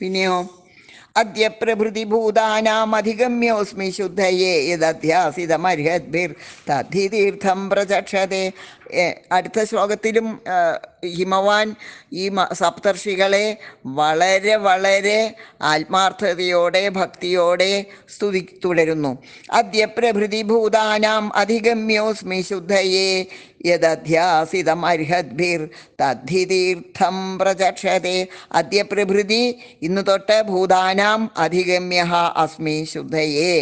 പിന്നെയോ? അദ്യ പ്രഭൃതി ഭൂതാനാമധിഗമ്യോസ്മി ശുദ്ധയേ യദധ്യാസിതമർഹദ്ഭിർ തദ്ധി തീർത്ഥം പ്രചക്ഷതേ അടുത്ത ശ്ലോകത്തിലും ഹിമവാൻ ഈ സപ്തർഷികളെ വളരെ വളരെ ആത്മാർത്ഥതയോടെ ഭക്തിയോടെ സ്തുതി തുടരുന്നു. അദ്യ പ്രഭൃതി ഭൂതാനാം അധിഗമ്യോസ്മി ശുദ്ധയേ യദധ്യാസിതം അർഹദ്ഭിർ തദ്ധി തീർത്ഥം പ്രചക്ഷതേ. അദ്യ പ്രഭൃതി ഇന്ന് തൊട്ട് ഭൂതാനാം അധിഗമ്യ അസ്മി ശുദ്ധയേ.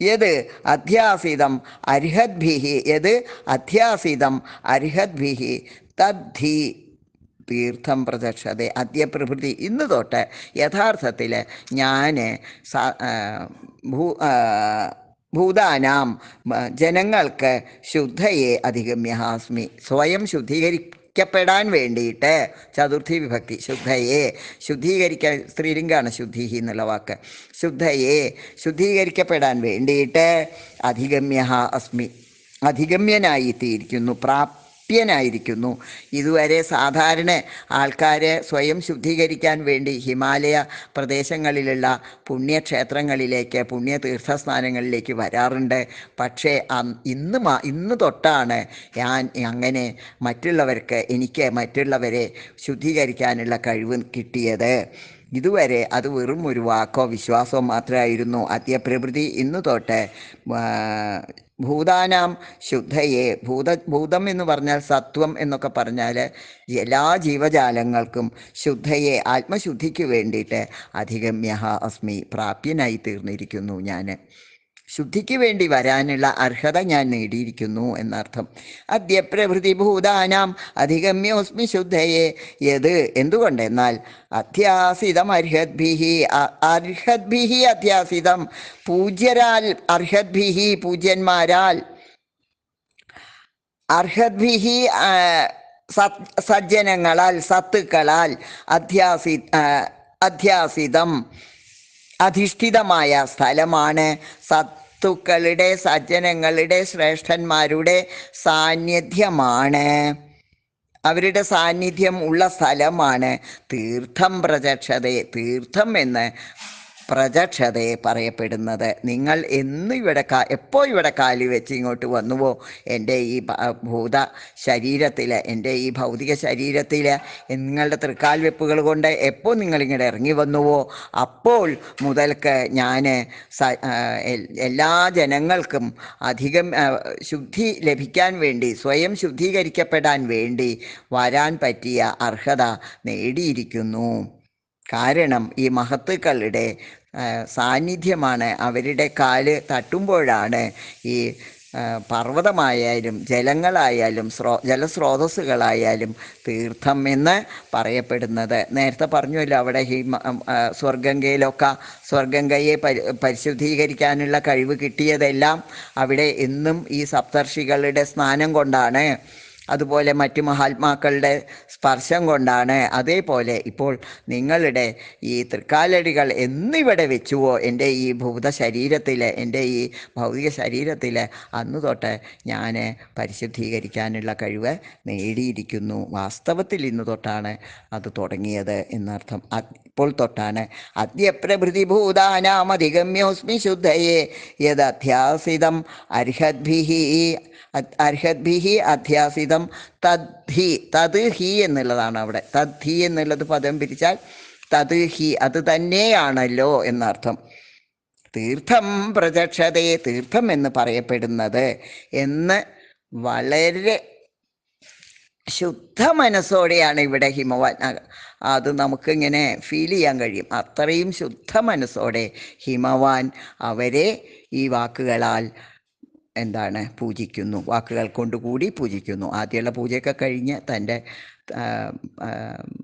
യത് അധ്യാസിതം അർഹദ്ഭിഹി യത് അധ്യാസിതം അർഹദ്ഭിഹി തദ്ധി തീർത്ഥം പ്രദക്ഷത അദ്യപ്രഭൃതി ഇന്ന് തൊട്ട് യഥാർത്ഥത്തിൽ ഞാൻ ഭൂ ഭൂതാനാം ജനങ്ങൾക്ക് ശുദ്ധയെ അധിഗമ്യഹാസ്മി. സ്വയം ശുദ്ധീകരിക്കപ്പെടാൻ വേണ്ടിയിട്ട് ചതുർത്ഥി വിഭക്തി ശുദ്ധയെ ശുദ്ധീകരിക്കാൻ സ്ത്രീലിംഗാണ് ശുദ്ധി എന്നുള്ള വാക്ക്. ശുദ്ധയെ ശുദ്ധീകരിക്കപ്പെടാൻ വേണ്ടിയിട്ട് അധിഗമ്യ അസ്മി. അധിഗമ്യനായി തീരിക്കുന്നു പ്രാപ്യനായിരിക്കുന്നു ഇതുവരെ സാധാരണ ആൾക്കാരെ സ്വയം ശുദ്ധീകരിക്കാൻ വേണ്ടി ഹിമാലയ പ്രദേശങ്ങളിലുള്ള പുണ്യക്ഷേത്രങ്ങളിലേക്ക് പുണ്യ തീർത്ഥസ്ഥാനങ്ങളിലേക്ക് വരാറുണ്ട്. പക്ഷേ ഇന്ന് ഇന്ന് തൊട്ടാണ് ഞാൻ അങ്ങനെ മറ്റുള്ളവർക്ക് എനിക്ക് മറ്റുള്ളവരെ ശുദ്ധീകരിക്കാനുള്ള കഴിവ് കിട്ടിയത്. ഇതുവരെ അത് വെറും ഒരു വാക്കോ വിശ്വാസമോ മാത്രമായിരുന്നു. അത്യപ്രകൃതി ഇന്ന് തൊട്ട് ഭൂതാനാം ശുദ്ധയെ ഭൂത ഭൂതം എന്ന് പറഞ്ഞാൽ സത്വം എന്നൊക്കെ പറഞ്ഞാൽ എല്ലാ ജീവജാലങ്ങൾക്കും ശുദ്ധയെ ആത്മശുദ്ധിക്ക് വേണ്ടിയിട്ട് അധിഗമ്യ അസ്മി പ്രാപ്യനായി തീർന്നിരിക്കുന്നു ഞാൻ ശുദ്ധിക്ക് വേണ്ടി വരാനുള്ള അർഹത ഞാൻ നേടിയിരിക്കുന്നു എന്നർത്ഥം. അദ്യ പ്രഭൃതി ഭൂതാനാം അധിഗമ്യോസ്മി ശുദ്ധയെ. യത് എന്തുകൊണ്ടെന്നാൽ അധ്യാസിതം അർഹദ്ഭിഹി അർഹദ്ഭിഹി അധ്യാസിതം. പൂജ്യരാൽ അർഹദ്ഭിഹി പൂജ്യന്മാരാൽ അർഹദ്ഭിഹി സജ്ജനങ്ങളാൽ സത്തുക്കളാൽ അധ്യാസി അധ്യാസിതം. അധിഷ്ഠിതമായ സ്ഥലമാണ്. സത്തുക്കളുടെ സജ്ജനങ്ങളുടെ ശ്രേഷ്ഠന്മാരുടെ സാന്നിധ്യമാണ്. അവരുടെ സാന്നിധ്യം ഉള്ള സ്ഥലമാണ്. തീർത്ഥം പ്രചക്ഷതേ തീർത്ഥം എന്ന് പ്രചക്ഷതേ പറയപ്പെടുന്നത്. നിങ്ങൾ എന്ന് ഇവിടെ കാ എപ്പോൾ ഇവിടെ കാലി വെച്ച് ഇങ്ങോട്ട് വന്നുവോ? എന്റെ ഈ ഭൂത ശരീരത്തിൽ എന്റെ ഈ ഭൗതിക ശരീരത്തിൽ നിങ്ങളുടെ തൃക്കാൽ വെപ്പുകൾ കൊണ്ട് എപ്പോൾ നിങ്ങളിങ്ങോട്ട് ഇറങ്ങി വന്നുവോ? അപ്പോൾ മുതൽക്ക് ഞാൻ എല്ലാ ജനങ്ങൾക്കും അധികം ശുദ്ധി ലഭിക്കാൻ വേണ്ടി സ്വയം ശുദ്ധീകരിക്കപ്പെടാൻ വേണ്ടി വരാൻ പറ്റിയ അർഹത നേടിയിരിക്കുന്നു. കാരണം ഈ മഹത്തുക്കളുടെ സാന്നിധ്യമാണ് അവരുടെ കാൽ തട്ടുമ്പോഴാണ് ഈ പർവതമായാലും ജലങ്ങളായാലും സ്രോ ജലസ്രോതസ്സുകളായാലും തീർത്ഥം എന്ന് പറയപ്പെടുന്നത്. നേരത്തെ പറഞ്ഞുവല്ലോ അവിടെ ഹിമ സ്വർഗംഗയിലൊക്കെ സ്വർഗംഗയെ പരി പരിശുദ്ധീകരിക്കാനുള്ള കഴിവ് കിട്ടിയതെല്ലാം അവിടെ എന്നും ഈ സപ്തർഷികളുടെ സ്നാനം കൊണ്ടാണ് അതുപോലെ മറ്റു മഹാത്മാക്കളുടെ സ്പർശം കൊണ്ടാണ് അതേപോലെ ഇപ്പോൾ നിങ്ങളുടെ ഈ തൃക്കാലടികൾ എന്നിവിടെ വെച്ചുവോ എന്റെ ഈ ഭൂത ശരീരത്തിൽ എന്റെ ഈ ഭൗതിക ശരീരത്തിൽ അന്ന് തൊട്ട് ഞാൻ പരിശുദ്ധീകരിക്കാനുള്ള കഴിവ് നേടിയിരിക്കുന്നു. വാസ്തവത്തിൽ ഇന്ന് തൊട്ടാണ് അത് തുടങ്ങിയത് എന്നർത്ഥം. ഇപ്പോൾ തൊട്ടാണ്. അദ്യപ്രഭൃതി ഭൂതാനാമധിഗമ്യോസ്മി ശുദ്ധയെ യദധ്യാസിതം അർഹദ്ഭിഹി അർഹദ്ഭിഹി അധ്യാസിതം തദ്ധി തത് ഹി എന്നുള്ളതാണ് അവിടെ. തദ്ധി എന്നുള്ളത് പദം പിരിച്ചാൽ തത് ഹി അത് തന്നെയാണല്ലോ എന്നർത്ഥം. തീർത്ഥം പ്രചക്ഷതയെ തീർത്ഥം എന്ന് പറയപ്പെടുന്നത് എന്ന് വളരെ ശുദ്ധ മനസ്സോടെയാണ് ഇവിടെ ഹിമവാൻ അ- അത് നമുക്കിങ്ങനെ ഫീൽ ചെയ്യാൻ കഴിയും. അത്രയും ശുദ്ധ മനസ്സോടെ ഹിമവാൻ അവരെ ഈ വാക്കുകളാൽ എന്താണ് പൂജിക്കുന്നു. വാക്കുകൾ കൊണ്ടുകൂടി പൂജിക്കുന്നു. ആദ്യമുള്ള പൂജയൊക്കെ കഴിഞ്ഞ് തന്റെ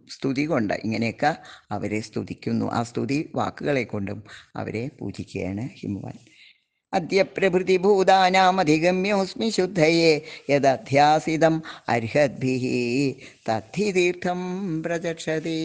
സ്തുതി കൊണ്ട് ഇങ്ങനെയൊക്കെ അവരെ സ്തുതിക്കുന്നു. ആ സ്തുതി വാക്കുകളെ കൊണ്ടും അവരെ പൂജിക്കുകയാണ് ഹിമവാൻ. അദ്യപ്രഭൃതി ഭൂതാനാമധിഗമ്യോസ്മി ശുദ്ധയെ യദധ്യാസിതം അർഹദ്ഭിഹി തദ്ധി തീർത്ഥം പ്രചക്ഷതി.